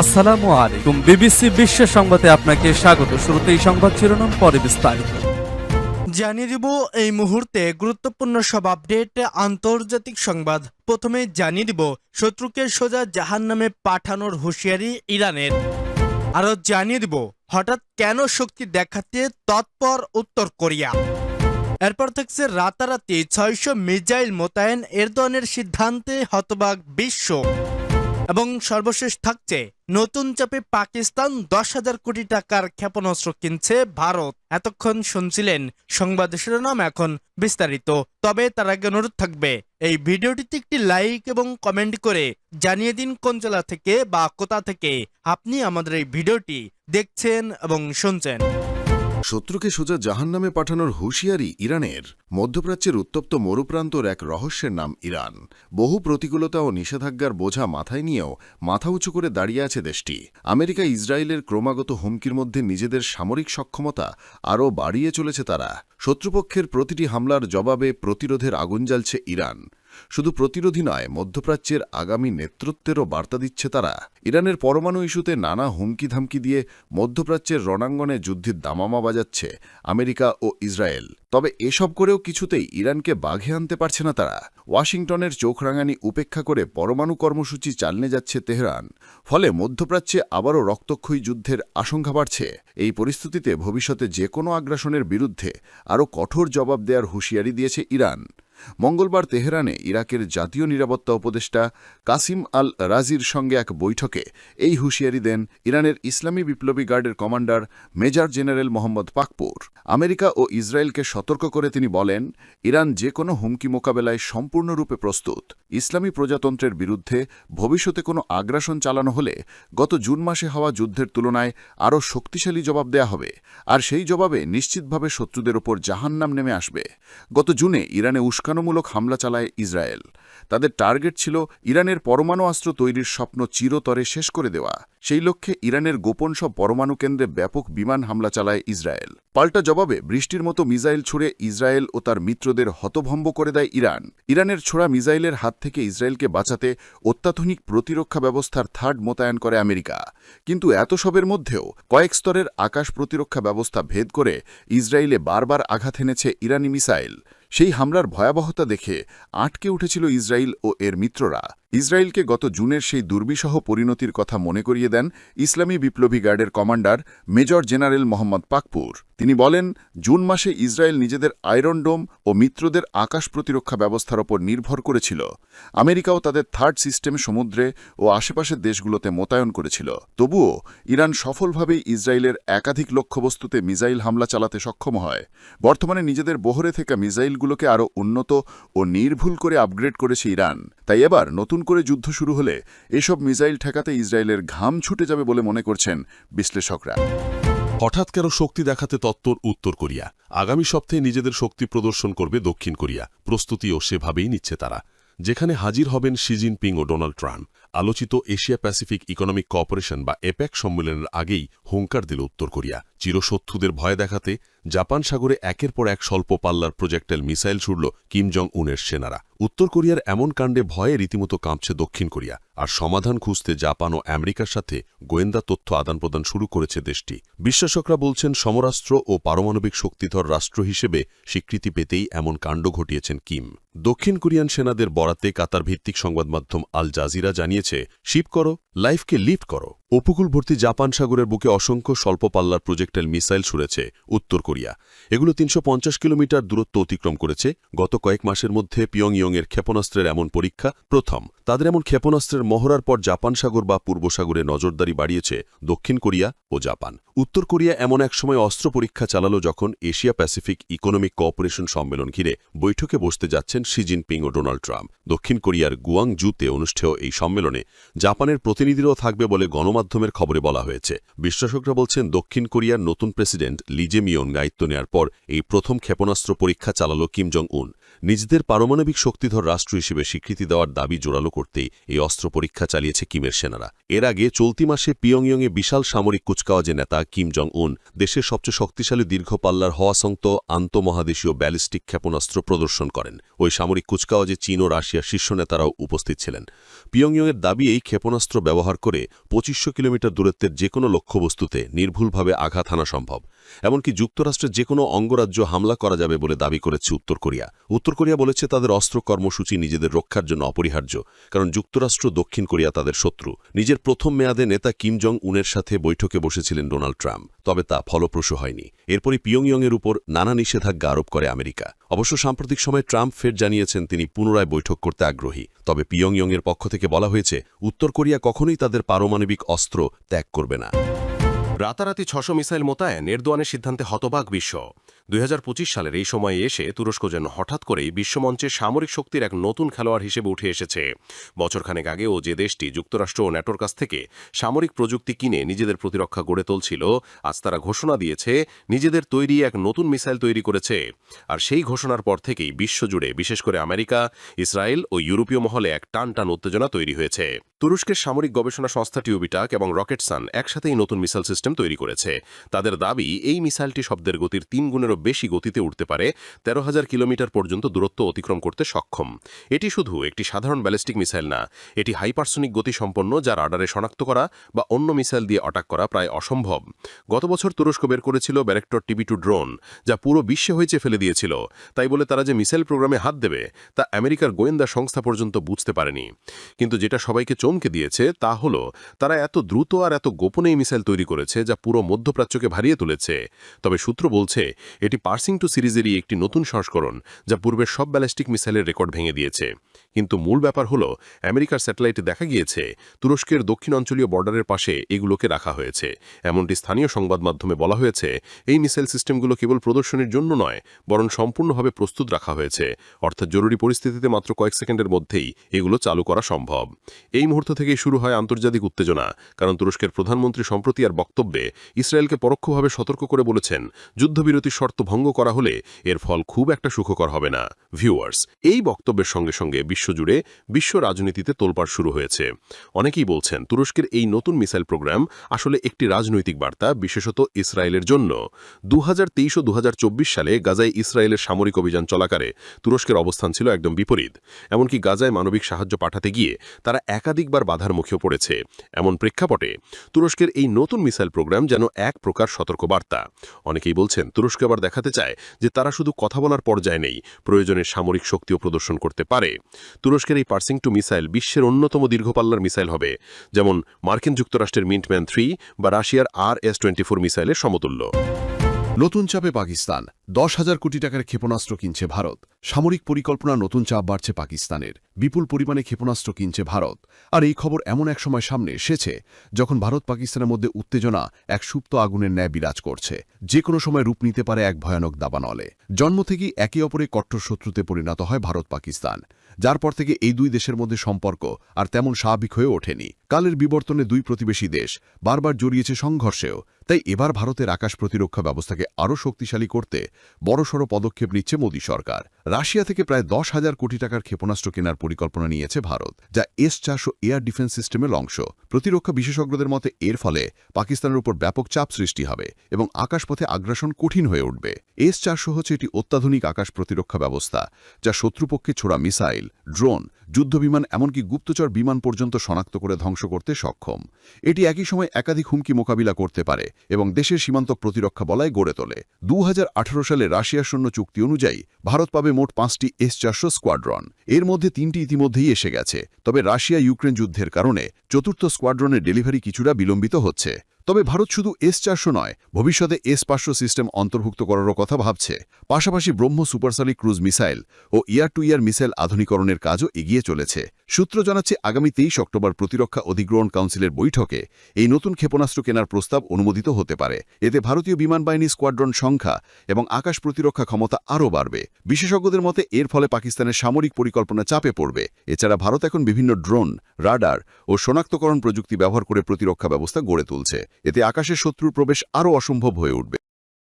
আসসালামু আলাইকুম। বিবিসি বিশ্ব সংবাদে আপনাকে স্বাগত। শুরুতে এই সংবাদ শিরোনাম, পরে বিস্তারিত। জানিয়ে দিব এই মুহূর্তে গুরুত্বপূর্ণ সব আপডেট, আন্তর্জাতিক সংবাদ। প্রথমে জানিয়ে দিব, শত্রুকে সোজা জাহান নামে পাঠানোর হুঁশিয়ারি ইরানের। আরও জানিয়ে দিব, হঠাৎ কেন শক্তি দেখাতে তৎপর উত্তর কোরিয়া। এরপর থাকছে রাতারাতি ছয়শো মিজাইল মোতায়েন এরদনের সিদ্ধান্তে হতবাক বিশ্ব। এবং সর্বশেষ থাকছে, নতুন চাপে পাকিস্তান দশ হাজার কোটি টাকার ক্ষেপণাস্ত্র কিনছে ভারত। এতক্ষণ শুনছিলেন সংবাদ শিরোনাম এখন বিস্তারিত। তবে তার আগে অনুরোধ থাকবে, এই ভিডিওটিতে একটি লাইক এবং কমেন্ট করে জানিয়ে দিন কোন জেলা থেকে বা কোথা থেকে আপনি আমাদের এই ভিডিওটি দেখছেন এবং শুনছেন। শত্রুকে সোজা জাহান্নামে পাঠানোর হুঁশিয়ারি ইরানের। মধ্যপ্রাচ্যের উত্তপ্ত মরুপ্রান্তর এক রহস্যের নাম ইরান। বহু প্রতিকূলতা ও নিষেধাজ্ঞার বোঝা মাথায় নিয়েও মাথা উঁচু করে দাঁড়িয়ে আছে দেশটি। আমেরিকা ইসরায়েলের ক্রমাগত হুমকির মধ্যে নিজেদের সামরিক সক্ষমতা আরও বাড়িয়ে চলেছে তারা। শত্রুপক্ষের প্রতিটি হামলার জবাবে প্রতিরোধের আগুন জ্বালছে ইরান। শুধু প্রতিরোধী নয়, মধ্যপ্রাচ্যের আগামী নেতৃত্বেরও বার্তা দিচ্ছে তারা। ইরানের পরমাণু ইস্যুতে নানা হুমকি ধামকি দিয়ে মধ্যপ্রাচ্যের রণাঙ্গনে যুদ্ধের দামামা বাজাচ্ছে আমেরিকা ও ইসরায়েল। তবে এসব করেও কিছুতেই ইরানকে বাঘে আনতে পারছে না তারা। ওয়াশিংটনের চোখ রাঙানি উপেক্ষা করে পরমাণু কর্মসূচি চালনে যাচ্ছে তেহরান। ফলে মধ্যপ্রাচ্যে আবারও রক্তক্ষয়ী যুদ্ধের আশঙ্কা বাড়ছে। এই পরিস্থিতিতে ভবিষ্যতে যে কোনো আগ্রাসনের বিরুদ্ধে আরও কঠোর জবাব দেওয়ার হুঁশিয়ারি দিয়েছে ইরান। মঙ্গলবার তেহরানে ইরাকের জাতীয় নিরাপত্তা উপদেষ্টা কাসিম আল রাজির সঙ্গে এক বৈঠকে এই হুঁশিয়ারি দেন ইরানের ইসলামী বিপ্লবী গার্ডের commander major general Mohammad Pakpour. America ও ইসরায়েলকে সতর্ক করে তিনি বলেন, ইরান যে কোনো হুমকি মোকাবেলায় সম্পূর্ণরূপে প্রস্তুত। ইসলামী প্রজাতন্ত্রের বিরুদ্ধে ভবিষ্যতে কোনো আগ্রাসন চালানো হলে গত জুন মাসে হওয়া যুদ্ধের তুলনায় আরও শক্তিশালী জবাব দেয়া হবে। আর সেই জবাবে নিশ্চিতভাবে শত্রুদের ওপর জাহান্নাম নেমে আসবে। গত জুনে ইরানে উস্কানোমূলক হামলা চালায় ইসরায়েল। তাদের টার্গেট ছিল ইরানের পরমাণু অস্ত্র তৈরির স্বপ্ন চিরতরে শেষ করে দেওয়া। সেই লক্ষ্যে ইরানের গোপন সব পরমাণু কেন্দ্রে ব্যাপক বিমান হামলা চালায় ইসরায়েল। পাল্টা জবাবে বৃষ্টির মতো মিসাইল ছুড়ে ইসরায়েল ও তার মিত্রদের হতভম্ব করে দেয় ইরান। ইরানের ছোড়া মিসাইলের হাত থেকে ইসরায়েলকে বাঁচাতে অত্যাধুনিক প্রতিরক্ষা ব্যবস্থার থার্ড মোতায়েন করে আমেরিকা। কিন্তু এত সবের মধ্যেও কয়েক স্তরের আকাশ প্রতিরক্ষা ব্যবস্থা ভেদ করে ইসরায়েলে বারবার আঘাত এনেছে ইরানি মিসাইল। সেই হামলার ভয়াবহতা দেখে আটকে উঠেছিল ইসরায়েল ও এর মিত্ররা। ইসরায়েলকে গত জুনের সেই দুর্বিষহ পরিণতির কথা মনে করিয়ে দেন ইসলামী বিপ্লবী গার্ডের commander major general Mohammad Pakpour. তিনি বলেন, জুন মাসে ইসরায়েল নিজেদের আয়রন ডোম ও মিত্রদের আকাশ প্রতিরক্ষা ব্যবস্থার ওপর নির্ভর করেছিল। আমেরিকাও তাদের থার্ড সিস্টেম সমুদ্রে ও আশেপাশের দেশগুলোতে মোতায়েন করেছিল। তবুও, ইরান সফলভাবেই ইসরায়েলের একাধিক লক্ষ্যবস্তুতে মিসাইল হামলা চালাতে সক্ষম হয়। বর্তমানে নিজেদের বহরে থাকা মিসাইলগুলোকে আরও উন্নত ও নির্ভুল করে আপগ্রেড করেছে ইরান। তাই এবার নতুন করে যুদ্ধ শুরু হলে এসব মিসাইল ঠেকাতে ইসরায়েলের ঘাম ছুটে যাবে বলে মনে করছেন বিশ্লেষকরা। হঠাৎ কেন শক্তি দেখাতে তত্ত্বর উত্তর কোরিয়া? আগামী সপ্তাহে নিজেদের শক্তি প্রদর্শন করবে দক্ষিণ কোরিয়া। প্রস্তুতিও সেভাবেই নিচ্ছে তারা। যেখানে হাজির হবেন শি জিনপিং ও ডোনাল্ড ট্রাম্প। আলোচিত এশিয়া প্যাসিফিক ইকোনমিক কোঅপারেশন বা এপ্যাক সম্মেলনের আগেই হুঙ্কার দিল উত্তর কোরিয়া। চিরশত্রুদের ভয় দেখাতে জাপান সাগরে একের পর এক স্বল্প পাল্লার প্রজেক্টাইল মিসাইল ছুড়ল কিম জং উনের সেনারা। উত্তর কোরিয়ার এমন কাণ্ডে ভয়ে রীতিমতো কাঁপছে দক্ষিণ কোরিয়া। আর সমাধান খুঁজতে জাপান ও আমেরিকার সাথে গোয়েন্দা তথ্য আদান প্রদান শুরু করেছে দেশটি। বিশ্লেষকরা বলছেন, সমরাস্ত্র ও পারমাণবিক শক্তিধর রাষ্ট্র হিসেবে স্বীকৃতি পেতেই এমন কাণ্ড ঘটিয়েছেন কিম। দক্ষিণ কোরিয়ান সেনাদের বরাতে কাতার ভিত্তিক সংবাদ মাধ্যম আল জাজিরা জানিয়েছে, শিপ করো, লাইফকে লিফট করো। উপকূলবর্তী জাপান সাগরের বুকে অসংখ্য স্বল্প পাল্লার প্রজেক্টাইল মিসাইল ছুড়েছে উত্তর কোরিয়া। এগুলো তিনশো পঞ্চাশ কিলোমিটার দূরত্ব অতিক্রম করেছে। গত কয়েক মাসের মধ্যে পিয়ংইয়ংয়ের ক্ষেপণাস্ত্রের এমন পরীক্ষা প্রথম। তাদের এমন ক্ষেপণাস্ত্রের মহড়ার পর জাপান সাগর বা পূর্ব সাগরে নজরদারি বাড়িয়েছে দক্ষিণ কোরিয়া ও জাপান। উত্তর কোরিয়া এমন এক সময় অস্ত্র পরীক্ষা চালালো যখন এশিয়া প্যাসিফিক ইকোনমিক কোঅপারেশন সম্মেলন ঘিরে বৈঠকে বসতে যাচ্ছেন শি জিনপিং ও ডোনাল্ড ট্রাম্প। দক্ষিণ কোরিয়ার গুয়াং জুতে অনুষ্ঠেয় এই সম্মেলনে জাপানের প্রতিনিধিরাও থাকবে বলে গণমাধ্যমের খবরে বলা হয়েছে। বিশ্লেষকরা বলছেন, দক্ষিণ কোরিয়ার নতুন প্রেসিডেন্ট লিজে মিয়ন দায়িত্ব নেয়ার পর এই প্রথম ক্ষেপণাস্ত্র পরীক্ষা চালালো কিম জং উন নিজেদের পারমাণবিক শক্তিধর রাষ্ট্র হিসেবে স্বীকৃতি দেওয়ার দাবি জোরালো করতেই এই অস্ত্র পরীক্ষা চালিয়েছে কিমের সেনারা। এর আগে চলতি মাসে পিয়ংইয়ংয়ে বিশাল সামরিক কুচকাওয়াজে নেতা কিম জং উন দেশের সবচেয়ে শক্তিশালী দীর্ঘপাল্লার হওয়াসংত আন্তমহাদেশীয় ব্যালিস্টিক ক্ষেপণাস্ত্র প্রদর্শন করেন। ওই সামরিক কুচকাওয়াজে চীন ও রাশিয়ার শীর্ষ নেতারাও উপস্থিত ছিলেন। পিয়ংইয়ংয়ের দাবি এই ক্ষেপণাস্ত্র ব্যবহার করে পঁচিশশো কিলোমিটার দূরত্বের যে কোনো লক্ষ্যবস্তুতে নির্ভুলভাবে আঘাত হানা সম্ভব। এমনকি যুক্তরাষ্ট্রের যে কোনো অঙ্গরাজ্য হামলা করা যাবে বলে দাবি করেছে উত্তর কোরিয়া। উত্তর কোরিয়া বলেছে তাদের অস্ত্র কর্মসূচি নিজেদের রক্ষার জন্য অপরিহার্য, কারণ যুক্তরাষ্ট্র দক্ষিণ কোরিয়া তাদের শত্রু। নিজের প্রথম মেয়াদে নেতা কিম জং উনের সাথে বৈঠকে বসেছিলেন ডোনাল্ড ট্রাম্প, তবে তা ফলপ্রসূ হয়নি। এরপরই পিয়ংইয়ংয়ের উপর নানা নিষেধাজ্ঞা আরোপ করে আমেরিকা। অবশ্য সাম্প্রতিক সময়ে ট্রাম্প ফের জানিয়েছেন তিনি পুনরায় বৈঠক করতে আগ্রহী, তবে পিয়ংইয়ংয়ের পক্ষ থেকে বলা হয়েছে, উত্তর কোরিয়া কখনোই তাদের পারমাণবিক অস্ত্র ত্যাগ করবে না। রাতারাতি ছশো মিসাইল মোতায়েন এরদোয়ানের সিদ্ধান্তে হতবাক বিশ্ব। দুই হাজার পঁচিশ সালের এই সময়ে এসে তুরস্ক যেন হঠাৎ করেই বিশ্বমঞ্চে সামরিক শক্তির এক নতুন খেলোয়াড় হিসেবে উঠে এসেছে। বছরখানেক আগেও যে দেশটি যুক্তরাষ্ট্র ও ন্যাটোর কাছ থেকে সামরিক প্রযুক্তি কিনে নিজেদের প্রতিরক্ষা গড়ে তুলছিল, আজ তারা ঘোষণা দিয়েছে নিজেদের তৈরি এক নতুন মিসাইল তৈরি করেছে। আর সেই ঘোষণার পর থেকেই বিশ্বজুড়ে বিশেষ করে আমেরিকা, ইসরায়েল ও ইউরোপীয় মহলে এক টান টান উত্তেজনা তৈরি হয়েছে। তুরস্কের সামরিক গবেষণা সংস্থা টিউবিটাক এবং রকেট রকেটসান একসাথেই নতুন মিসাইল সিস্টেম তৈরি করেছে। তাদের দাবি, এই মিসাইলটি শব্দের গতির তিন গুণেরও বেশি গতিতে উঠতে পারে, তেরো হাজার কিলোমিটার পর্যন্ত দূরত্ব অতিক্রম করতে সক্ষম। এটি শুধু একটি সাধারণ ব্যালিস্টিক মিসাইল না, এটি হাইপারসোনিক গতি সম্পন্ন যা রাডারে শনাক্ত করা বা অন্য মিসাইল দিয়ে অটাক করা প্রায় অসম্ভব। গত বছর তুরস্ক বের করেছিল ব্যারেক্টর টিবি টু ড্রোন, যা পুরো বিশ্বে হয়েছে ফেলে দিয়েছিল। তাই বলে তারা যে মিসাইল প্রোগ্রামে হাত দেবে, তা আমেরিকার গোয়েন্দা সংস্থা পর্যন্ত বুঝতে পারেনি। কিন্তু যেটা সবাইকে চমকে দিয়েছে তা হল, তারা এত দ্রুত আর এত গোপনে এই মিসাইল তৈরি করেছে যা পুরো মধ্যপ্রাচ্যকে ভারিয়ে তুলেছে। তবে সূত্র বলছে, এটি পার্সিং টু সিরিজেরই একটি নতুন সংস্করণ যা পূর্বের সব ব্যালিস্টিক মিসাইলের রেকর্ড ভেঙে দিয়েছে। কিন্তু মূল ব্যাপার হল, আমেরিকার স্যাটেলাইটে দেখা গিয়েছে, তুরস্কের দক্ষিণ অঞ্চলীয় বর্ডারের পাশে এগুলোকে রাখা হয়েছে। এমনটি স্থানীয় সংবাদ মাধ্যমে বলা হয়েছে, এই মিসাইল সিস্টেমগুলো কেবল প্রদর্শনীর জন্য নয়, বরং সম্পূর্ণভাবে প্রস্তুত রাখা হয়েছে। অর্থাৎ জরুরি পরিস্থিতিতে মাত্র কয়েক সেকেন্ডের মধ্যেই এগুলো চালু করা সম্ভব। এই মুহূর্ত থেকেই শুরু হয় আন্তর্জাতিক উত্তেজনা, কারণ তুরস্কের প্রধানমন্ত্রী সম্প্রতি আর বক্তব্যে ইসরায়েলকে পরোক্ষভাবে সতর্ক করে বলেছেন, যুদ্ধবিরতির শর্ত ভঙ্গ করা হলে এর ফল খুব একটা সুখকর হবে না। ভিউয়ার্স, এই বক্তব্যের সঙ্গে সঙ্গে বিশ্বজুড়ে বিশ্ব রাজনীতিতে তোলপাড় শুরু হয়েছে। অনেকেই বলছেন, তুরস্কের এই নতুন মিসাইল প্রোগ্রাম আসলে একটি রাজনৈতিক বার্তা, বিশেষত ইসরায়েলের জন্য। দু হাজার তেইশ ও দু হাজার চব্বিশ সালে গাজায় ইসরায়েলের সামরিক অভিযান চলাকালে তুরস্কের অবস্থান ছিল একদম বিপরীত। এমনকি গাজায় মানবিক সাহায্য পাঠাতে গিয়ে তারা একাধিকবার বাধার মুখেও পড়েছে। এমন প্রেক্ষাপটে তুরস্কের এই নতুন মিসাইল প্রোগ্রাম যেন এক প্রকার সতর্কবার্তা। অনেকেই বলছেন, তুরস্ক আবার দেখাতে চায় যে তারা শুধু কথা বলার পর্যায়ে নেই প্রয়োজনের সামরিক শক্তিও প্রদর্শন করতে পারে। তুরস্কের এই পার্সিং টু মিসাইল বিশ্বের অন্যতম দীর্ঘপাল্লার মিসাইল হবে, যেমন মার্কিন যুক্তরাষ্ট্রের মিন্টম্যান থ্রি বা রাশিয়ার আর এস টোয়েন্টি ফোর মিসাইলের সমতুল্য। নতুন চাপে পাকিস্তান দশ হাজার কোটি টাকার ক্ষেপণাস্ত্র কিনছে ভারত। সামরিক পরিকল্পনা নতুন চাপ বাড়ছে পাকিস্তানের। বিপুল পরিমাণে ক্ষেপণাস্ত্র কিনছে ভারত। আর এই খবর এমন এক সময় সামনে এসেছে, যখন ভারত পাকিস্তানের মধ্যে উত্তেজনা এক সুপ্ত আগুনের ন্যায় বিরাজ করছে। যে কোনো সময় রূপ নিতে পারে এক ভয়ানক দাবানলে। জন্ম থেকেই একে অপরে কট্টর শত্রুতে পরিণত হয় ভারত পাকিস্তান। যার পর থেকে এই দুই দেশের মধ্যে সম্পর্ক আর তেমন স্বাভাবিক হয়ে ওঠেনি। কালের বিবর্তনে দুই প্রতিবেশী দেশ বারবার জড়িয়েছে সংঘর্ষেও। তাই এবার ভারতের আকাশ প্রতিরক্ষা ব্যবস্থাকে আরও শক্তিশালী করতে বড়সড় পদক্ষেপ নিচ্ছে মোদী সরকার। রাশিয়া থেকে প্রায় দশ হাজার কোটি টাকার ক্ষেপণাস্ত্র কেনার পরিকল্পনা নিয়েছে ভারত, যা এস চারশো এয়ার ডিফেন্স সিস্টেমের অংশ। প্রতিরক্ষা বিশেষজ্ঞদের মতে, এর ফলে পাকিস্তানের উপর ব্যাপক চাপ সৃষ্টি হবে এবং আকাশপথে আগ্রাসন কঠিন হয়ে উঠবে। এস চারশো হচ্ছে এটি অত্যাধুনিক আকাশ প্রতিরক্ষা ব্যবস্থা, যা শত্রুপক্ষে ছোড়া মিসাইল, ড্রোন যুদ্ধবিমান এমনকি গুপ্তচর বিমান পর্যন্ত শনাক্ত করে ধ্বংস করতে সক্ষম। এটি একই সময় একাধিক হুমকি মোকাবিলা করতে পারে এবং দেশের সীমান্ত প্রতিরক্ষা বলায় গড়ে তোলে। দু হাজার আঠারো সালে রাশিয়ার সৈন্য চুক্তি অনুযায়ী ভারত পাবে মোট পাঁচটি এস চারশো স্কোয়াড্রন। এর মধ্যে তিনটি ইতিমধ্যেই এসে গেছে। তবে রাশিয়া ইউক্রেন যুদ্ধের কারণে চতুর্থ স্কোয়াড্রনের ডেলিভারি কিছুটা বিলম্বিত হচ্ছে। তবে ভারত শুধু এস চারশো নয়, ভবিষ্যতে এস পাঁচশো সিস্টেম অন্তর্ভুক্ত করারও কথা ভাবছে। পাশাপাশি ব্রহ্ম সুপারসনিক ক্রুজ মিসাইল ও ইয়ার টু ইয়ার মিসাইল আধুনিকরণের কাজও এগিয়ে চলেছে। সূত্র জানাচ্ছে আগামী তেইশ অক্টোবর প্রতিরক্ষা অধিগ্রহণ কাউন্সিলের বৈঠকে এই নতুন ক্ষেপণাস্ত্র কেনার প্রস্তাব অনুমোদিত হতে পারে। এতে ভারতীয় বিমান বাহিনী স্কোয়াড্রন সংখ্যা এবং আকাশ প্রতিরক্ষা ক্ষমতা আরও বাড়বে। বিশেষজ্ঞদের মতে, এর ফলে পাকিস্তানের সামরিক পরিকল্পনা চাপে পড়বে। এছাড়া ভারত এখন বিভিন্ন ড্রোন, রাডার ও শনাক্তকরণ প্রযুক্তি ব্যবহার করে প্রতিরক্ষা ব্যবস্থা গড়ে তুলছে। এতে আকাশের শত্রুর প্রবেশ আরও অসম্ভব হয়ে উঠবে।